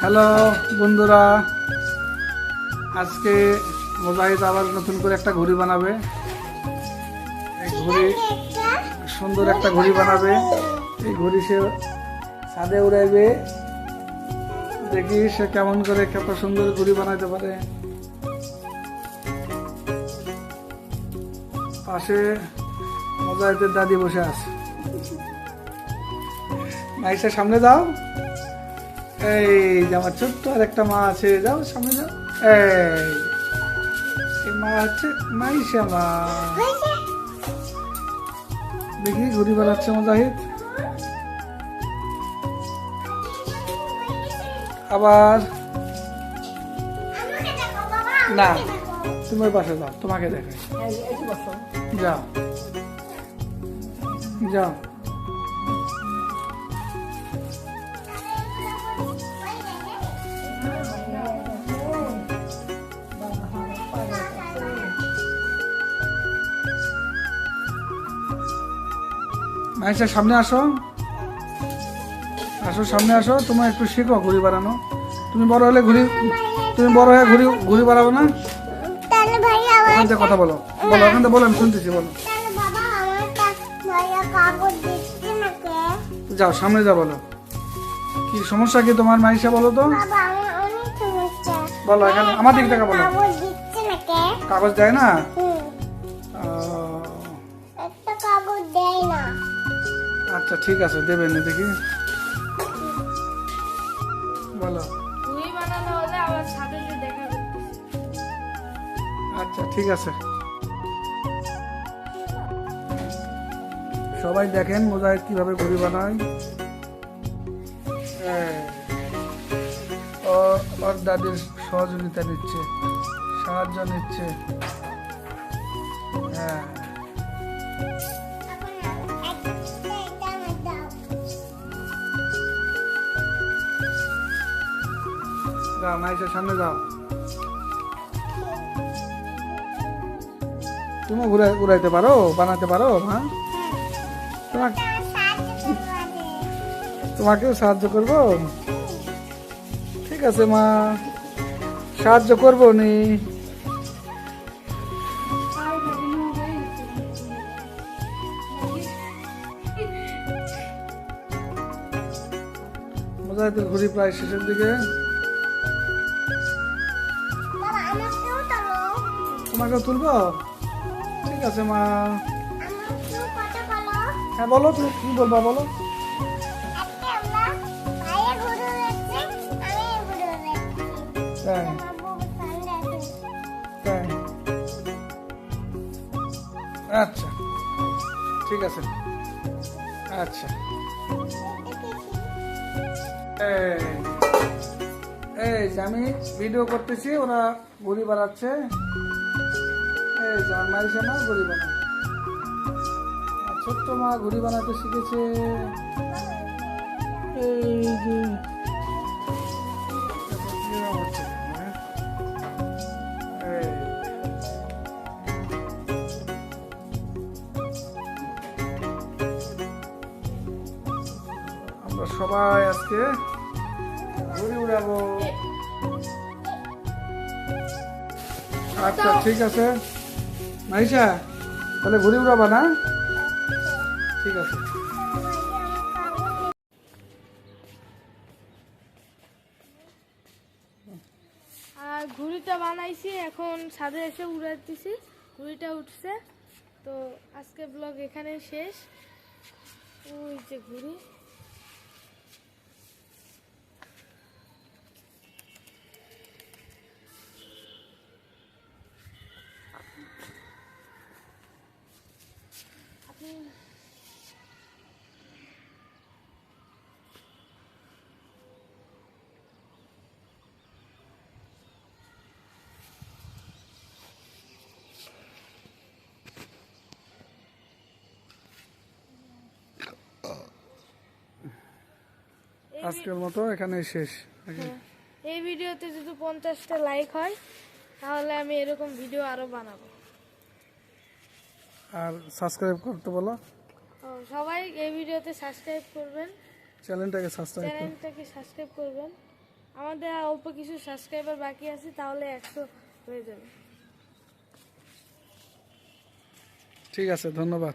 Hello বন্ধুরা, আজকে মোজাহিদ আবার নতুন করে একটা ঘড়ি বানাবে। ঘড়ি সুন্দর একটা ঘড়ি বানাবে। এই ঘড়ি সে ছাদে উড়াইবে। দেখি সে কেমন করে কত সুন্দর ঘড়ি বানাইতে পারে। পাশে মোজাহিদের দাদি বসে আছে। সামনে যাও। এই যে আমার ছোট্ট আর একটা মা আছে যাও সামনে যাও। এই মা হচ্ছে মাইশা মা। দেখি ঘুরি বেড়াচ্ছে মুজাহিদ আবার না তুমি ওই পাশে যাও তোমাকে দেখাই। যাও। যাও। মাইসা সামনে আসো। আসো সামনে আসো। তোমার একটু শেখো ঘুড়ি বাড়ানো। তুমি বড় হলে ঘুড়ি তুমি বড় হয়ে ঘুড়ি ঘুড়ি বাড়াবো না? থেকে কথা বলো। বলো ওখান থেকে বলো আমি শুনতেছি বলো। যাও সামনে যাও বলো। কি সমস্যা কি তোমার মাইসা বলো তো? বলো এখানে আমার দিক থেকে বলো। কাগজ দেয় না? আচ্ছা ঠিক আছে দেবেন দেখি বলো আচ্ছা ঠিক আছে। সবাই দেখেন মোজাহিদ কীভাবে ঘুড়ি বানায়। হ্যাঁ। ওর দাদির সহযোগিতা নিচ্ছে সাহায্য নিচ্ছে। হ্যাঁ। যাও মাইসের সামনে যাও। তুমি ঘুরে উড়াইতে পারো, বানাতে পারো হ্যাঁ? তোমাকে তোমাকেও সাহায্য করব? ঠিক আছে, মা। সাহায্য করব নি। ঘুরি প্রায় শেষের দিকে। তোমাকেও তুলবো? ঠিক আছে, মা। হ্যাঁ বলো তুমি কি বলবা, বলো। ঘুরে ঘুরে তাই আছে তাই আচ্ছা। ঠিক আছে। আচ্ছা। এই আমি ভিডিও করতেছি, ওরা ঘুড়ি বানাচ্ছে যে আমার মাইসে না ঘুড়ি বানায় ছোট্ট মা ঘুড়ি বানাতে শিখেছে, এই যে। আমরা সবাই আজকে ঘুড়ি উড়াবো আচ্ছা ঠিক আছে মাইশা, তাহলে ঘুড়ি উড়াবা না? ঠিক আছে। আর ঘুড়িটা বানাইছি, এখন ছাদে এসে উড়াইতেছি। ঘুড়িটা উঠছে। তো আজকে ব্লগ এখানে শেষ। ওই যে ঘুড়ি। আজকের মতো এখানে শেষ। হ্যাঁ। এই ভিডিওতে যদি পঞ্চাশটা লাইক হয় তাহলে আমি এরকম ভিডিও আরও বানাবো। আর সাবস্ক্রাইব করতে বলো। সবাই এই ভিডিওতে সাবস্ক্রাইব করবেন। চ্যানেলটাকে সাবস্ক্রাইব করো। চ্যানেলটাকে সাবস্ক্রাইব করবেন। আমাদের আর অল্প কিছু সাবস্ক্রাইবার বাকি আছে তাহলে একশো হয়ে যাবে। ঠিক আছে ধন্যবাদ।